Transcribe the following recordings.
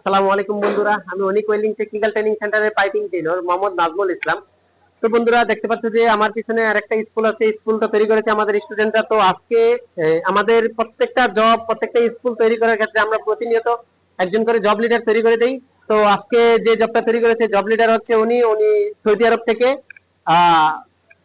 আসসালামু আলাইকুম বন্ধুরা। আমি অনিক ওয়েল্ডিং টেকনিক্যাল ট্রেনিং সেন্টারের পাইপিং ট্রেনার মোহাম্মদ নাজমুল ইসলাম। তো বন্ধুরা, দেখতে পাচ্ছ যে আমার পিছনে আরেকটা স্কুল আছে স্কুলটা তৈরি করেছে আমাদের স্টুডেন্টরা তো আজকে আমাদের প্রত্যেকটা জব প্রত্যেকটা স্কুল তৈরি করার ক্ষেত্রে আমরা প্রতিনিয়ত একজন করে জব লিডার তৈরি করে দেই। তো আজকে যে জবটা তৈরি করেছে জব লিডার হচ্ছে উনি। উনি সৌদি আরব থেকে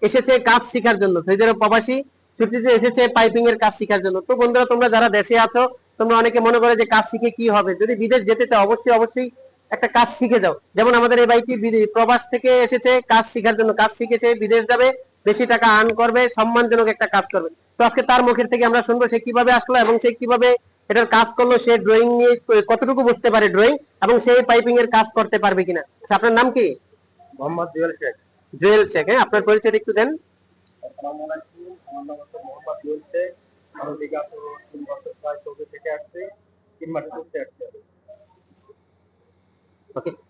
এসেছে কাজ শেখার জন্য। সৌদি আরব প্রবাসী, ছুটিতে এসেছে পাইপিং এর কাজ শেখার জন্য। তো বন্ধুরা, তোমরা যারা দেশে আছো তোমরা অনেকে মনে করে যে কাজ শিখে কি হবে? যদি বিদেশ যেতে চাও অবশ্যই অবশ্যই একটা কাজ শিখে যাও। যেমন আমাদের এই বাইকটি প্রবাস থেকে এসেছে কাজ শেখার জন্য কাজ শিখেছে বিদেশ যাবে বেশি টাকা আর্ন করবে সম্মানজনক একটা কাজ করবে। তো আজকে তার মুখের থেকে আমরা শুনব সে কীভাবে আসলো এবং সে কীভাবে এটার কাজ করল সে ড্রয়িং নিয়ে কতটুকু বুঝতে পারে ড্রয়িং এবং সে পাইপিং এর কাজ করতে পারবে কিনা? আচ্ছা, আপনার নাম কি? মোহাম্মদ জুয়েল শেখ। জুয়েল শেখ হ্যাঁ আপনার পরিচয়টা একটু দেন। আমার নাম মোহাম্মদ জুয়েল শেখ। বিগত তিন বছর প্রায় সৌদি থেকে আসছি তিন মাস ঘুরতে আসছি।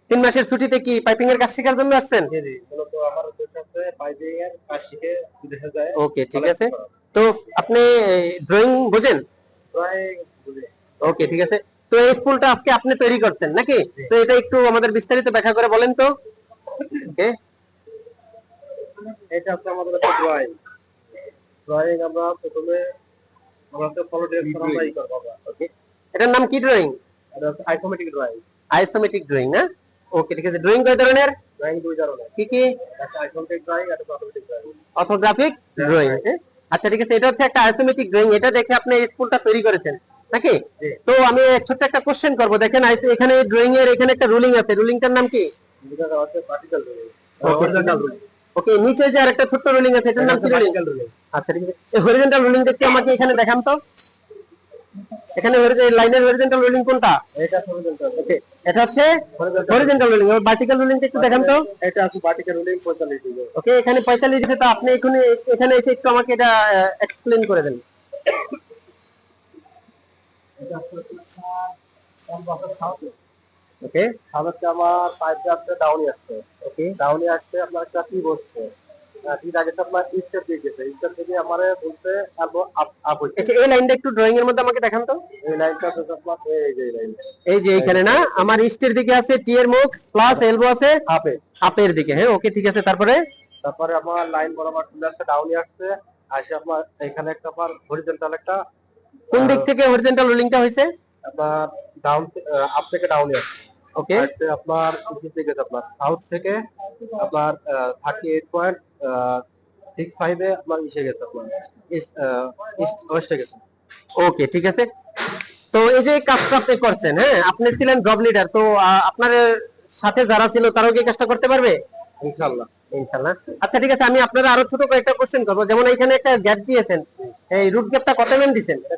তিন মাসের ছুটিতে কি পাইপিং এর কাজ শেখার জন্য আসছেন? জি জি মূলত আমার উদ্দেশ্য হচ্ছে পাইপিং এর কাজ শিখে বিদেশে যায়। ওকে ঠিক আছে। তো আপনি ড্রয়িং বোঝেন? ড্রয়িং বুঝি। ওকে ঠিক আছে। তো এই স্কুলটা আজকে আপনি তৈরি করছেন নাকি? তো এটা একটু আমাদের বিস্তারিত ব্যাখ্যা করে বলেন তো। ওকে। এটা হচ্ছে আমাদের একটা ড্রয়িং ড্রয়িং আমরা প্রথমে আমরা ফলো ওকে এটার নাম কি ড্রয়িং এটা ড্রয়িং আইসোমেট্রিক ড্রয়িং না? ওকে ঠিক আছে। ড্রয়িং কয় ধরনের? ড্রয়িং দুই ধরনের। কি কি? একটা ড্রয়িং একটা অটোমেটিক ড্রয়িং অর্থোগ্রাফিক ড্রয়িং আচ্ছা ঠিক আছে। এটা হচ্ছে একটা আইসোমেট্রিক ড্রয়িং এটা দেখে আপনি এই স্কুলটা তৈরি করেছেন নাকি? তো আমি ছোট্ট একটা কোশ্চেন করব। দেখেন এখানে ড্রয়িং এর এখানে একটা রুলিং আছে। রুলিংটার নাম কি? ড্রয়িং. হরিজন্টাল রুলিং ওকে নিচে যে আরেকটা ছোট্ট রুলিং আছে এটার নাম কি রুলিং আচ্ছা ঠিক আছে। এই হরিজন্টাল রুলিং দেখতে আমাকে এখানে দেখান তো। এখানে লাইনের হরিজন্টাল রুলিং কোনটা? এটা হরিজন্টাল ওকে এটা হচ্ছে হরিজন্টাল রুলিং আর ভার্টিক্যাল রুলিংটা একটু দেখান তো। এটা আছে ভার্টিক্যাল রুলিং 45 ডিগ্রি। ওকে এখানে 45 দিছে তো আপনি এখানে এখানে এসে একটু আমাকে এটা এক্সপ্লেইন করে দেন। এটা হচ্ছে ওকে? খাওয়াতে আমার পাইপে আসছে ডাউনি আসছে ওকে? ডাউনি আসছে আপনার একটা টি বসছে। টির আগে তো আপনার স্টেপ দিয়ে গেছে। স্টেপ থেকে আমার বলতে আপ আপ হচ্ছে আচ্ছা এই লাইনটা একটু ড্রয়িং এর মধ্যে আমাকে দেখান তো। এই লাইনটা হচ্ছে আপনার এই যে লাইন এই যে এইখানে না আমার ইস্টের দিকে আছে টি এর মুখ প্লাস এলবো আছে আপে। আপের দিকে হ্যাঁ? ওকে ঠিক আছে তারপরে? তারপরে আমার লাইন বরাবর চলে আসছে ডাউনি আসছে। আসে আপনার এখানে একটা আপনার হরিজন্টাল একটা কোন দিক থেকে হরিজন্টাল রুলিংটা হয়েছে? আপনার ডাউন আপ থেকে ডাউনি আসছে। ওকে আপনার থেকে আপনার সাউথ থেকে আপনার থার্টি এইট পয়েন্ট সিক্স ফাইভে আপনার ইসে গেছে আপনার। ইস্ট ওয়েস্টে গেছে। ওকে ঠিক আছে। তো এই যে কাজটা আপনি করছেন হ্যাঁ? আপনি ছিলেন জব লিডার তো আপনার সাথে যারা ছিল তারাও কি কাজটা করতে পারবে? ইনশাল্লাহ ইনশাআল্লাহ। আচ্ছা ঠিক আছে আমি আপনার আরও ছোট কয়েকটা কোশ্চেন করব। যেমন এখানে একটা গ্যাপ দিয়েছেন এই রুট গ্যাপটা কত এমএম দিয়েছেন? এটা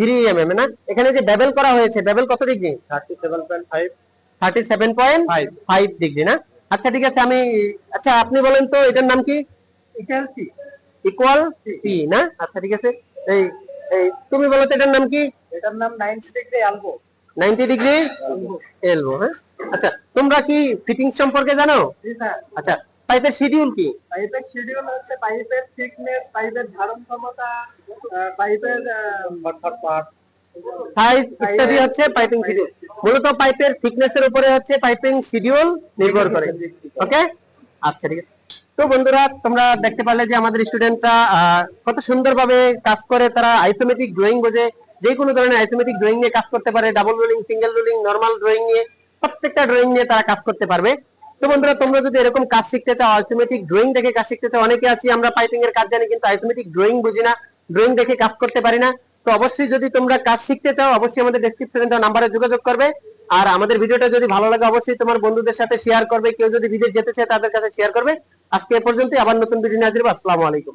থ্রি এম এম না? এখানে যে বেবেল করা হয়েছে বেবেল কত degree thirty seven point five thirty seven point five degree না? আচ্ছা ঠিক আছে আমি আচ্ছা আপনি বলেন তো এটার নাম কি? ইকুয়াল সি ইকুয়াল পি না? আচ্ছা ঠিক আছে। এই এই তুমি বলো তো এটার নাম কি? এটার নাম ninety degree elbow ninety degree elbow হ্যাঁ? আচ্ছা তোমরা কি ফিটিংস সম্পর্কে জানো? আচ্ছা পাইপের শিডিউল কি? পাইপের শিডিউল হচ্ছে পাইপের থিকনেস পাইপের ধারণ ক্ষমতা পাইপের সাইজ ইত্যাদি হচ্ছে পাইপিং শিডিউল মূলত পাইপের থিকনেস এর উপরে হচ্ছে পাইপিং শিডিউল নির্ভর করে। ওকে আচ্ছা ঠিক আছে। তো বন্ধুরা তোমরা দেখতে পারলে যে আমাদের স্টুডেন্টরা কত সুন্দরভাবে কাজ করে। তারা আইসোমেটিক ড্রয়িং বোঝে। যে কোনো ধরনের আইসোমেটিক ড্রয়িং নিয়ে কাজ করতে পারে। Double rolling single rolling normal drawing নিয়ে প্রত্যেকটা ড্রয়িং নিয়ে তারা কাজ করতে পারবে। তো বন্ধুরা, তোমরা যদি এরকম কাজ শিখতে চাও আইসোমেটিক ড্রয়িং দেখে কাজ শিখতে চাও, অনেকে আছি, আমরা পাইপিং এর কাজ জানি, কিন্তু আইসোমেটিক ড্রয়িং বুঝি না ড্রয়িং দেখে কাজ করতে পারি না। তো অবশ্যই যদি তোমরা কাজ শিখতে চাও, অবশ্যই আমাদের ডেসক্রিপশনে দেওয়া নাম্বারে যোগাযোগ করবে। আর আমাদের ভিডিওটা যদি ভালো লাগে, অবশ্যই তোমার বন্ধুদের সাথে শেয়ার করবে, কেউ যদি বিদেশ যেতে চায়, তাদের কাছে শেয়ার করবে। আজকে এ পর্যন্তই, আবার নতুন ভিডিও নিয়ে আসব আসসালামু আলাইকুম।